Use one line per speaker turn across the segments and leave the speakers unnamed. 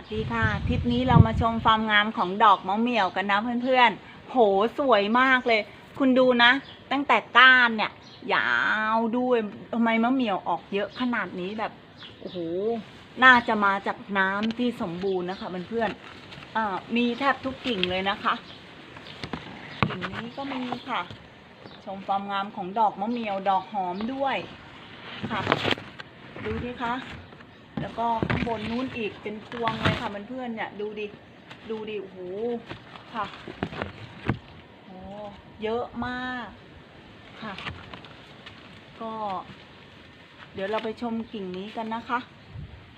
วัสดีค่ะทริปนี้เรามาชมความงามของดอกมะเหมี่ยวกันนะเพื่อนๆ โหสวยมากเลย คุณดูนะ ตั้งแต่ก้านเนี่ย ยาวด้วยทำไมมะเหมี่ยวออกเยอะขนาดนี้แบบโอ้โหน่าจะมาจากน้ำที่สมบูรณ์นะคะเพื่อนๆอมีแทบทุกกิ่งเลยนะคะกิ่งนี้ก็มีค่ะ ชมความงามของดอกมะเหมี่ยวดอกหอมด้วยค่ะ ดูดิคะ แล้วก็ข้างบนนู้นอีกเป็นพวงเลยค่ะเพื่อนๆเนี่ยดูดิ ดูดิ โอ้โห ค่ะ โอ้เยอะมากค่ะ ก็ เดี๋ยวเราไปชมกิ่งนี้กันนะคะ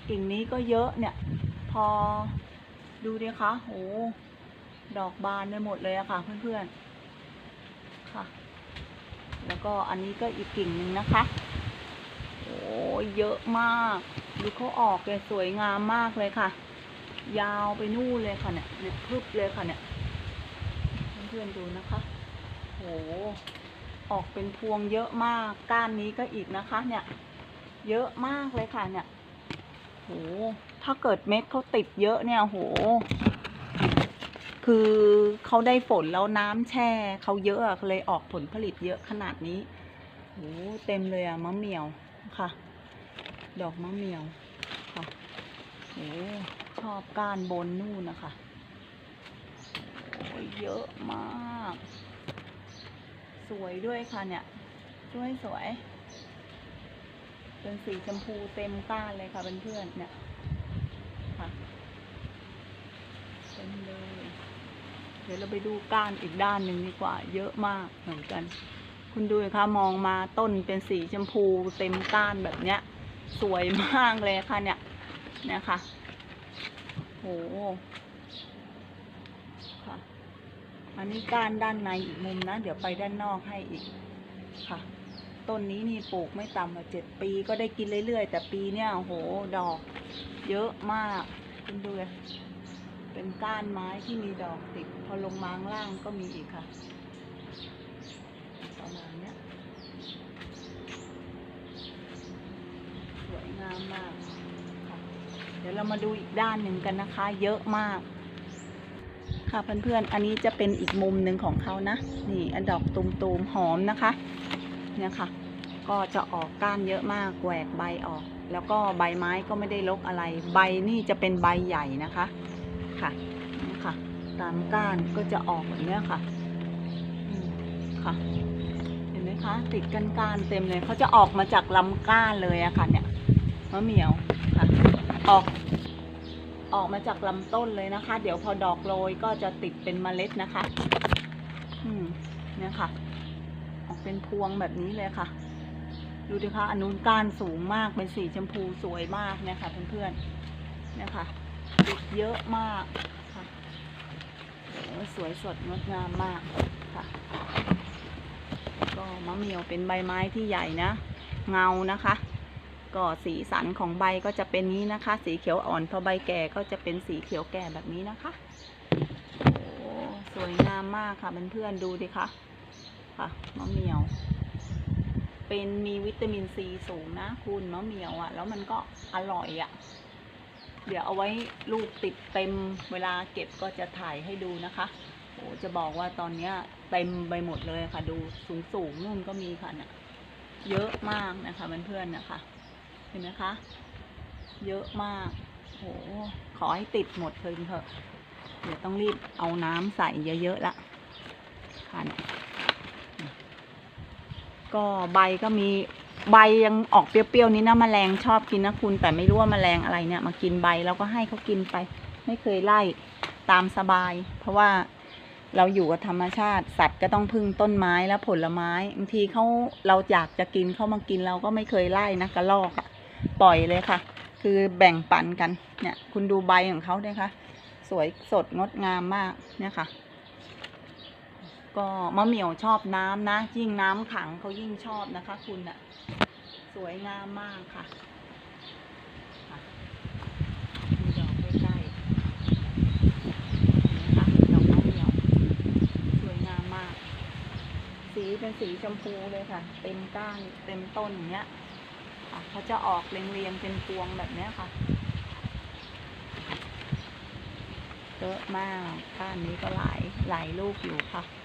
กิ่งนี้ก็เยอะเนี่ย พอดูดิคะโอ้ดอกบานไปหมดเลยอะค่ะ เพื่อนๆ ค่ะ แล้วก็อันนี้ก็อีกกิ่งหนึ่งนะคะ โอ้เยอะมาก ดูเขาออกเลยสวยงามมากเลยค่ะ ยาวไปนู่นเลยค่ะเนี่ยเด็ดพึบเลยค่ะเนี่ยเพื่อนๆดูนะคะโหออกเป็นพวงเยอะมากก้านนี้ก็อีกนะคะ เนี่ย เยอะมากเลยค่ะ เนี่ยโหถ้าเกิดเม็ดเขาติดเยอะเนี่ยโห คือเขาได้ฝนแล้วน้ำแช่เขาเยอะอะเลยออกผลผลิตเยอะขนาดนี้โหเต็มเลยอะมะเหมี่ยวค่ะ ดอกมะเมี่ยวค่ะโอ้ชอบก้านบนนู่นนะคะโอ้ยเยอะมาก สวยด้วยค่ะเนี่ยสวยสวยเป็นสีชมพูเต็มก้านเลยค่ะเพื่อนๆเนี่ยค่ะเต็มเลย เดี๋ยวเราไปดูก้านอีกด้านหนึ่งดีกว่า เยอะมากเหมือนกัน คุณดูค่ะมองมาต้นเป็นสีชมพูเต็มก้านแบบเนี้ย สวยมากเลยค่ะเนี่ยนี่ยค่ะโหค่ะ อันนี้ก้านด้านในอีกมุมนะ เดี๋ยวไปด้านนอกให้อีกค่ะ ต้นนี้นี่ปลูกไม่ต่ำกว่าเจ็ดปีก็ได้กินเรื่อยๆ แต่ปีเนี้ยโอ้โหดอก เยอะมากคุณดูเลยเป็นก้านไม้ที่มีดอกติด พอลงมางล่างก็มีอีกค่ะประมาณเนี้ย สวยงามมากค่ะ เดี๋ยวเรามาดูอีกด้านหนึ่งกันนะคะ เยอะมาก ค่ะเพื่อนๆ อันนี้จะเป็นอีกมุมหนึ่งของเขานะ นี่อันดอกตูมๆหอมนะคะ เนี่ยค่ะ ก็จะออกก้านเยอะมากแหวกใบออก แล้วก็ใบไม้ก็ไม่ได้รกอะไร ใบนี่จะเป็นใบใหญ่นะคะ ค่ะนี่ค่ะ ตามก้านก็จะออกแบบเนี้ยค่ะค่ะเห็นไหมคะ ติดกันก้านเต็มเลยเขาจะออกมาจากลำก้านเลยอะค่ะเนี่ยมะเหมียวค่ะ ออกออกมาจากลำต้นเลยนะคะ เดี๋ยวพอดอกโรยก็จะติดเป็นเมล็ดนะคะ อืมเนี่ยค่ะ ออกเป็นพวงแบบนี้เลยค่ะ ดูดิคะอนนู้นก้านสูงมากเป็นสีชมพูสวยมากเนี่ยค่ะเพื่อนๆเนี่ยค่ะติดเยอะมากค่ะสวยสดงดงามมากค่ะ ก็มะเมียวเป็นใบไม้ที่ใหญ่นะ เงานะคะ ก็สีสันของใบก็จะเป็นนี้นะคะ สีเขียวอ่อนพอใบแก่ก็จะเป็นสีเขียวแก่แบบนี้นะคะโอ้สวยงามมากค่ะเพื่อนๆดูดิคะค่ะมะเหมี่ยว เป็นมีวิตามินซีสูงนะคุณมะเหมี่ยวอะ่ะ แล้วมันก็อร่อยอะ่ะ เดี๋ยวเอาไว้ลูกติดเต็มเวลาเก็บก็จะถ่ายให้ดูนะคะโอ้จะบอกว่าตอนเนี้ยเต็มไปหมดเลยค่ะ ดูสูงสูงๆนู่นก็มีค่ะเนี่ยเยอะมากนะคะเพื่อนๆนะคะ เห็นไหมคะ เยอะมากโหขอให้ติดหมดเลยเถอะ เดี๋ยวต้องรีบเอาน้ำใส่เยอะๆละค่ะเนี่ยก็ใบก็มีใบยังออกเปรี้ยวๆนี้นะแมลงชอบกินนะคุณ แต่ไม่รู้ว่าแมลงอะไรเนี่ย มากินใบแล้วก็ให้เขากินไป ไม่เคยไล่ตามสบาย เพราะว่าเราอยู่กับธรรมชาติ สัตว์ก็ต้องพึ่งต้นไม้และผลไม้บางทีเขาเราอยากจะกินเขามากินเราก็ไม่เคยไล่นะกระลอกอะ ปล่อยเลยค่ะ คือแบ่งปันกัน เนี่ย คุณดูใบของเขาด้วยค่ะ สวยสดงดงามมาก เนี่ยค่ะ ก็มะเหมี่ยวชอบน้ำนะ ยิ่งน้ำขังเขายิ่งชอบนะคะ คุณอะสวยงามมากค่ะค่ะมีดอกใกล้ๆนะคะดอกมะเหมียวสวยงามมากสีเป็นสีชมพูเลยค่ะ เต็มก้านเต็มต้นอย่างเงี้ย เขาจะออกเรียงๆเป็นพวงแบบนี้ค่ะเยอะมากก้านนี้ก็หลายหลายลูกอยู่ค่ะ